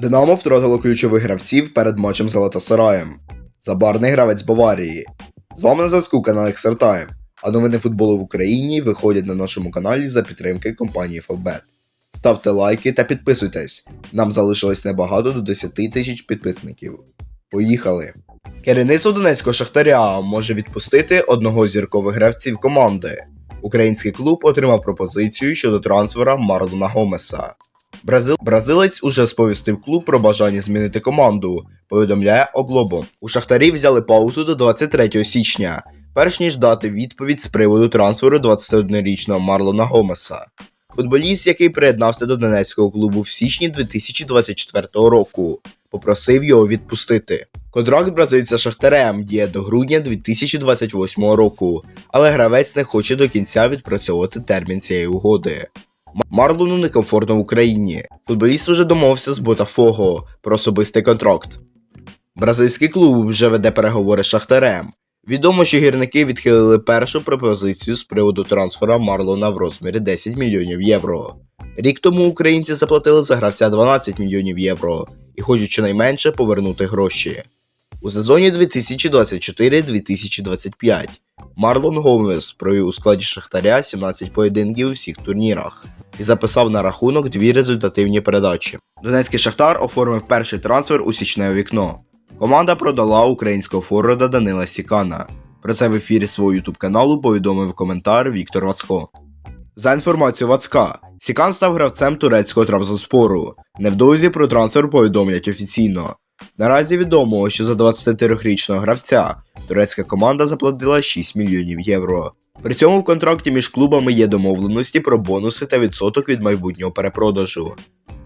Динамо втратило ключових гравців перед матчем з Галатасараєм. Забарний гравець Баварії. З вами на зв'язку канал Extra а новини футболу в Україні виходять на нашому каналі за підтримки компанії Favbet. Ставте лайки та підписуйтесь. Нам залишилось небагато до 10 тисяч підписників. Поїхали! Керівництво Донецького Шахтаря може відпустити одного з зіркових гравців команди. Український клуб отримав пропозицію щодо трансфера Марлона Гомеса. Бразил... Бразилець уже сповістив клуб про бажання змінити команду, повідомляє Оглобо. У Шахтарі взяли паузу до 23 січня, перш ніж дати відповідь з приводу трансферу 21-річного Марлона Гомеса. Футболіст, який приєднався до донецького клубу в січні 2024 року, попросив його відпустити. Контракт бразильця Шахтарем діє до грудня 2028 року, але гравець не хоче до кінця відпрацьовувати термін цієї угоди. Марлону некомфортно в Україні. Футболіст уже домовився з Ботафого про особистий контракт. Бразильський клуб вже веде переговори з Шахтарем. Відомо, що гірники відхилили першу пропозицію з приводу трансфера Марлона в розмірі 10 мільйонів євро. Рік тому українці заплатили за гравця 12 мільйонів євро і хочуть щонайменше повернути гроші. У сезоні 2024-2025 Марлон Гомес провів у складі Шахтаря 17 поєдинків у всіх турнірах і записав на рахунок дві результативні передачі. Донецький Шахтар оформив перший трансфер у січне вікно. Команда продала українського форварда Данила Сікана. Про це в ефірі свого ютуб каналу повідомив коментар Віктор Вацко. За інформацією Вацка, Сікан став гравцем турецького Трабзонспору. Невдовзі про трансфер повідомлять офіційно. Наразі відомо, що за 23-річного гравця турецька команда заплатила 6 мільйонів євро. При цьому в контракті між клубами є домовленості про бонуси та відсоток від майбутнього перепродажу.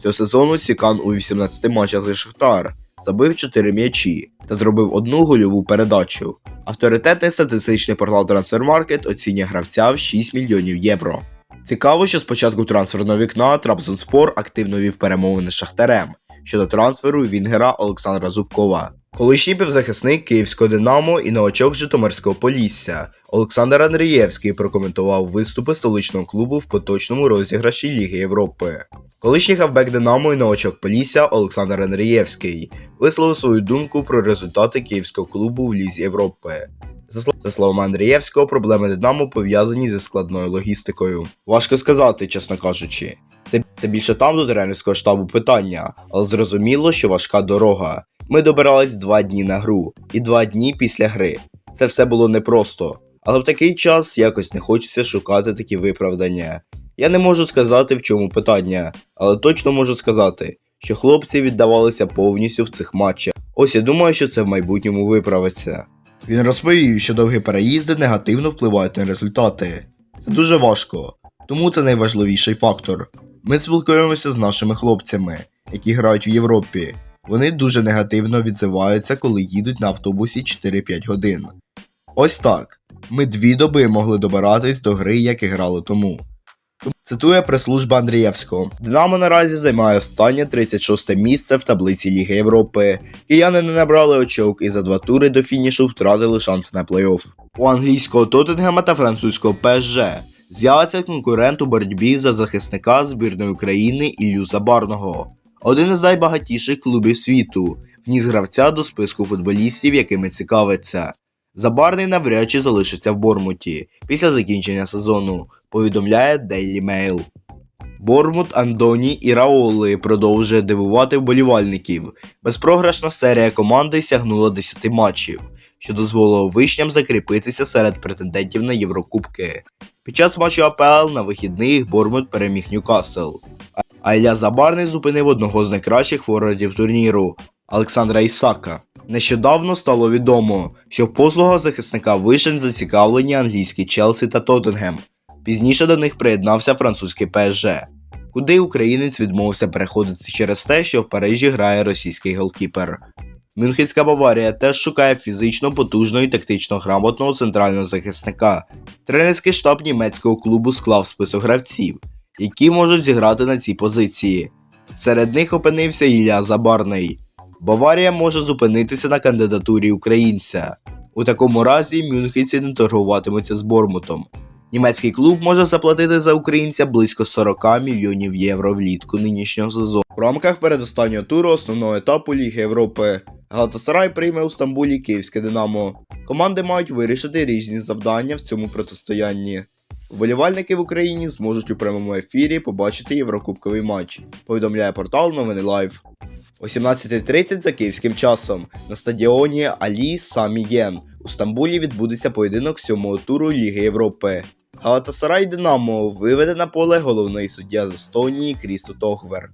Цього сезону Сікан у 18 матчах за Шахтар забив 4 м'ячі та зробив одну гольову передачу. Авторитетний статистичний портал Transfermarkt оцінює гравця в 6 мільйонів євро. Цікаво, що з початку трансферного вікна Трабзонспор активно вів перемовини з Шахтарем щодо трансферу Вінгера Олександра Зубкова. Колишній півзахисник Київського Динамо і новачок Житомирського Полісся Олександр Андрієвський прокоментував виступи столичного клубу в поточному розіграші Ліги Європи. Колишній хавбек Динамо і новачок Полісся Олександр Андрієвський висловив свою думку про результати київського клубу в Лізі Європи. За словами Андрієвського, проблеми Динамо пов'язані зі складною логістикою. Важко сказати, чесно кажучи. Це більше там до тренерського штабу питання, але зрозуміло, що важка дорога. Ми добирались два дні на гру і два дні після гри. Це все було непросто. Але в такий час якось не хочеться шукати такі виправдання. Я не можу сказати, в чому питання, але точно можу сказати, що хлопці віддавалися повністю в цих матчах. Ось я думаю, що це в майбутньому виправиться. Він розповів, що довгі переїзди негативно впливають на результати. Це дуже важко, тому це найважливіший фактор. Ми спілкуємося з нашими хлопцями, які грають в Європі. Вони дуже негативно відзиваються, коли їдуть на автобусі 4-5 годин. Ось так. Ми дві доби могли добиратись до гри, як і грали тому. Цитує прес-служба Андрієвського. Динамо наразі займає останнє 36 місце в таблиці Ліги Європи. Кияни не набрали очок і за два тури до фінішу втратили шанси на плей-офф. У англійського Тоттенгема та французького ПСЖ з'явиться конкурент у боротьбі за захисника збірної України Іллю Забарного. Один із найбагатіших клубів світу вніс гравця до списку футболістів, якими цікавиться. Забарний навряд чи залишиться в Бормуті після закінчення сезону, повідомляє Daily Mail. Бормут, Андоні і Раоли продовжує дивувати вболівальників. Безпрограшна серія команди сягнула 10 матчів, що дозволило вишням закріпитися серед претендентів на Єврокубки. Під час матчу АПЛ на вихідних Бормут переміг Ньюкасл. А Ілля Забарний зупинив одного з найкращих форвардів турніру Олександра Ісака. Нещодавно стало відомо, що в послугах захисника вишень зацікавлені англійські Челсі та Тоттенгем. Пізніше до них приєднався французький ПСЖ, куди українець відмовився переходити через те, що в Парижі грає російський голкіпер. Мюнхенська Баварія теж шукає фізично потужного і тактично грамотного центрального захисника. Тренерський штаб німецького клубу склав список гравців, які можуть зіграти на цій позиції. Серед них опинився Ілля Забарний. Баварія може зупинитися на кандидатурі українця. У такому разі мюнхенці не торгуватимуться з Бормутом. Німецький клуб може заплатити за українця близько 40 мільйонів євро влітку нинішнього сезону. В рамках передостаннього туру основного етапу Ліги Європи Галатасарай прийме у Стамбулі Київське Динамо. Команди мають вирішити різні завдання в цьому протистоянні. Вболівальники в Україні зможуть у прямому ефірі побачити єврокубковий матч, повідомляє портал Новини Лайв. О 17.30 за київським часом на стадіоні Алі Самієн у Стамбулі відбудеться поєдинок сьомого туру Ліги Європи. Галатасарай Динамо виведе на поле головний суддя з Естонії Крісто Тогвер.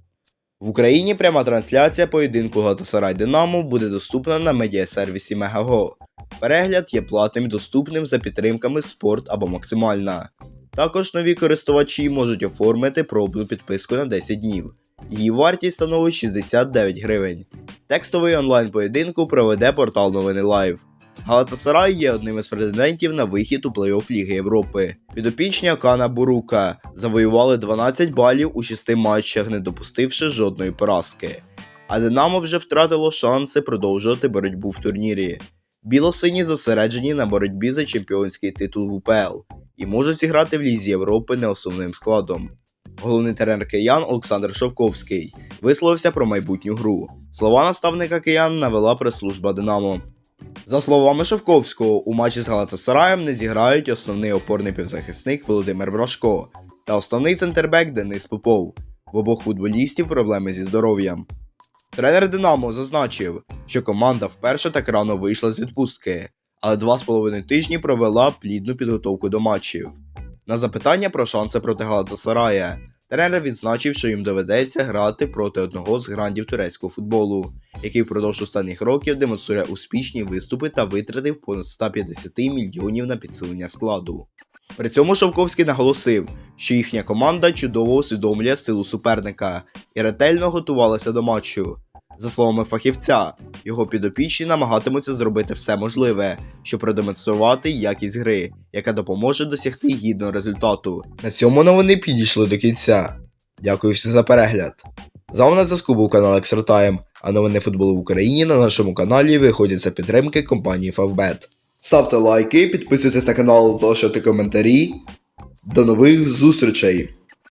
В Україні пряма трансляція поєдинку Галатасарай Динамо буде доступна на медіасервісі Мегаго. Перегляд є платним і доступним за підтримками спорт або максимальна. Також нові користувачі можуть оформити пробну підписку на 10 днів. Її вартість становить 69 гривень. Текстовий онлайн поєдинку проведе портал Новини Лайв. Галатасарай є одним із претендентів на вихід у плей-офф Ліги Європи. Підопічні Акана Бурука завоювали 12 балів у 6 матчах, не допустивши жодної поразки. А Динамо вже втратило шанси продовжувати боротьбу в турнірі. Білосині зосереджені на боротьбі за чемпіонський титул в УПЛ і можуть зіграти в Лізі Європи не основним складом. Головний тренер киян Олександр Шовковський висловився про майбутню гру. Слова наставника киян навела прес-служба Динамо. За словами Шовковського, у матчі з Галатасараєм не зіграють основний опорний півзахисник Володимир Брашко та основний центрбек Денис Попов. В обох футболістів проблеми зі здоров'ям. Тренер Динамо зазначив, що команда вперше так рано вийшла з відпустки, але два з половиною тижні провела плідну підготовку до матчів. На запитання про шанси проти Галатасарая, тренер відзначив, що їм доведеться грати проти одного з грандів турецького футболу, який впродовж останніх років демонструє успішні виступи та витратив понад 150 мільйонів на підсилення складу. При цьому Шовковський наголосив, що їхня команда чудово усвідомлює силу суперника і ретельно готувалася до матчу. За словами фахівця, його підопічні намагатимуться зробити все можливе, щоб продемонструвати якість гри, яка допоможе досягти гідного результату. На цьому новини підійшли до кінця. Дякую всім за перегляд. З вами на зв'язку був канал Extra а новини футболу в Україні на нашому каналі виходять за підтримки компанії Favbet. Ставте лайки, підписуйтесь на канал, залишайте коментарі. До нових зустрічей!